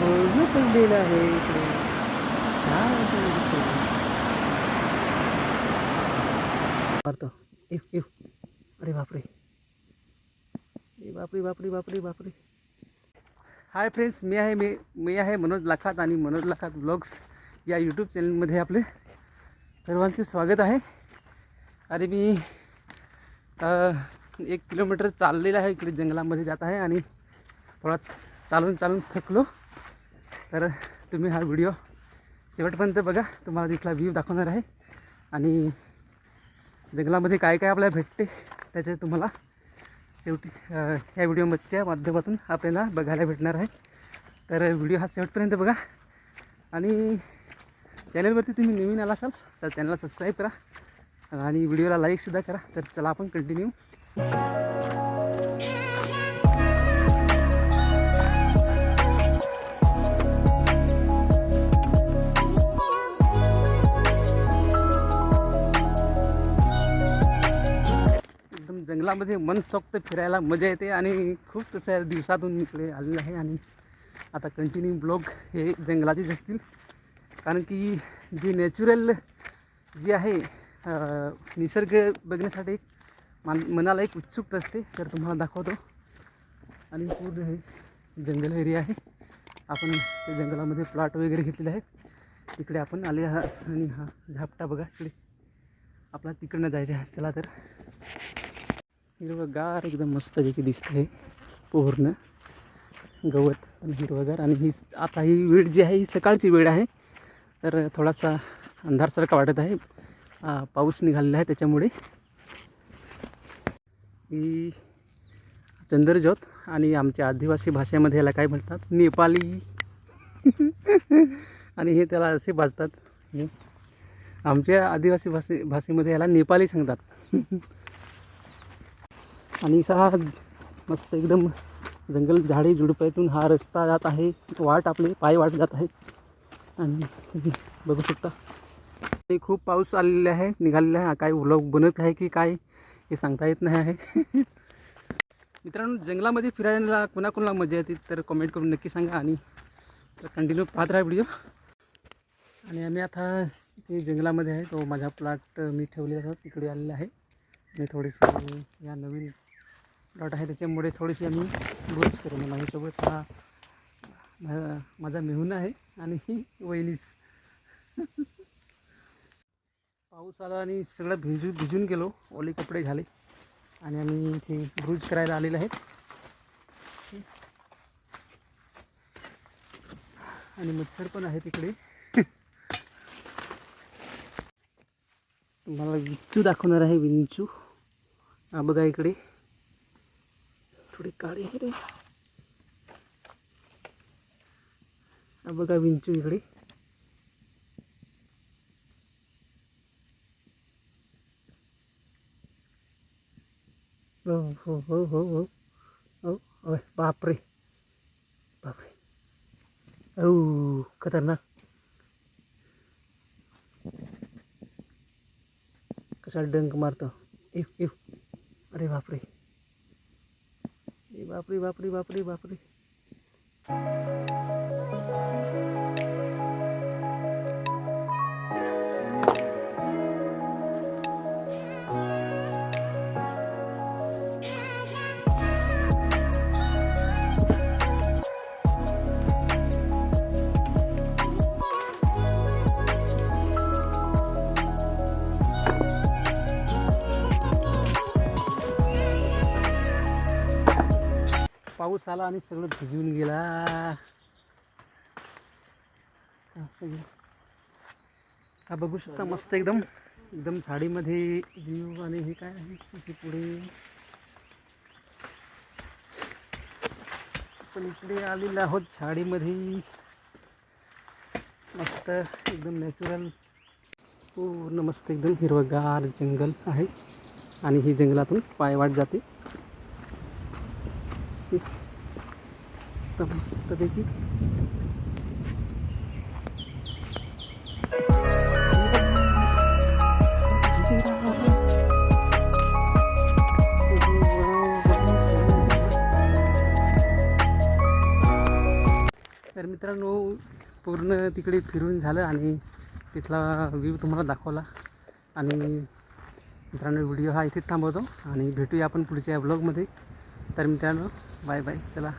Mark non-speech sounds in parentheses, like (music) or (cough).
हो, लावलेलं आहे इकडे. आहे इकडे? मारतो. इफ इफ अरे बापरे. अरे बापरे बापरे बापरे बापरे. हाय फ्रेंड्स मी आहे मी मी आहे मनोज लाखात आणि मनोज लाखात ब्लॉग्स या यूट्यूब चॅनलमध्ये आपले सर्वांचे स्वागत आहे. अरे मी एक किलोमीटर चाललेलं आहे इकडे जंगलामध्ये जात आहे आणि थोडा चालून चालून थकलो. तर तुम्ही हा व्हिडिओ शेवटपर्यंत बघा. तुम्हाला तिथला व्ह्यू दाखवणार आहे. आणि जंगलामध्ये काय काय आपल्याला भेटते त्याचे तुम्हाला शेवटी ह्या व्हिडिओच्या माध्यमातून आपल्याला बघायला भेटणार आहे. तर व्हिडिओ हा शेवटपर्यंत बघा. आणि चॅनलवरती तुम्ही नवीन आला असाल तर चॅनलला सबस्क्राईब करा. आणि व्हिडिओला लाईकसुद्धा करा. तर चला आपण कंटिन्यू जंगलामध्ये मनसोक्त फिरायला मजा येते आणि खूप तसं दिवसातून इकडे आलेलं आहे आणि आता कंटिन्यू ब्लॉग हे जंगलाचेच असतील. कारण की जी नॅचरल जी आहे निसर्ग बघण्यासाठी एक मान मनाला एक उत्सुकता असते तर तुम्हाला दाखवतो. आणि पूर्ण हे जंगल एरिया आहे. आपण त्या जंगलामध्ये प्लॉट वगैरे घेतलेले आहेत. तिकडे आपण आले आहात आणि हा झापटा बघा इकडे. आपला तिकडनं जायचं आहे. चला तर. हिरवगार एकदम मस्तपैकी दिसतं आहे पूर्ण. गवत पण हिरवगार आणि ही आता ही वेळ जी आहे ही सकाळची वेळ आहे. तर थोडासा अंधारसारखा वाटत आहे. पाऊस निघालेला आहे त्याच्यामुळे. ही चंद्रज्योत आणि आमच्या आदिवासी भाषेमध्ये याला काय म्हणतात? नेपाली. (laughs) आणि हे त्याला असे भाजतात आमच्या आदिवासी भाषे भाषेमध्ये याला नेपाली सांगतात. (laughs) आणि असा मस्त एकदम जंगल झाडे झुडपातून हा रस्ता जात आहे. वाट आपले पाय वाट जात आहेत. आणि तुम्ही बघू शकता. ते खूप पाऊस आलेला आहे निघालेला आहे. काय व्लॉग बनत आहे की काय हे सांगता येत नाही आहे. (laughs) मित्रांनो जंगलामध्ये फिरायला कोणाकोणाला मजा येते तर कमेंट करून नक्की सांगा आणि कंटिन्यू पाहत राहा व्हिडिओ आणि आम्ही आता ते जंगलामध्ये आहे. तो माझा प्लॉट मी ठेवलेला तिकडे आलेला आहे. आणि थोडीशी या नवीन प्लॉट आहे त्याच्यामुळे थोडीशी आम्ही ग्रोथ करून माझ्यासोबत हा माझा मेहून आहे आणि ही वहिनीस (laughs) पाऊस आला आणि सगळं भिजू भिजून गेलो. ओले कपडे झाले. आणि आम्ही इथे ब्रूज करायला आलेले आहेत. आणि मच्छर पण आहे तिकडे (laughs) तुम्हाला विंचू दाखवणार आहे विंचू. हा बघा इकडे. थोडी काळी आहे रे हा बघा विंचू इकडे हो हो हो हो हो हो ओय बापरे बापरे औ खतरनाक कसा डंक मारतो इफ इफ अरे बापरे ए बापरे बापरे बापरे बापरे. पाऊस आला आणि सगळं भिजून गेला. असं हा बघू शकता मस्त एकदम. एकदम झाडीमध्ये जीव आणि हे काय आहे? इथे पुढे. पण इकडे आलेलो आहोत झाडीमध्ये. मस्त एकदम नॅचरल पूर्ण मस्त एकदम हिरवगार जंगल आहे. आणि ही जंगलातून पायवाट जाते. मस्त मस्त देखील तर मित्रांनो पूर्ण तिकडे फिरून झालं आणि तिथला व्ह्यू तुम्हाला दाखवला. आणि मित्रांनो व्हिडिओ हा इथेच थांबवतो आणि भेटूया आपण पुढच्या ब्लॉगमध्ये तर मित्रांनो बाय बाय चला.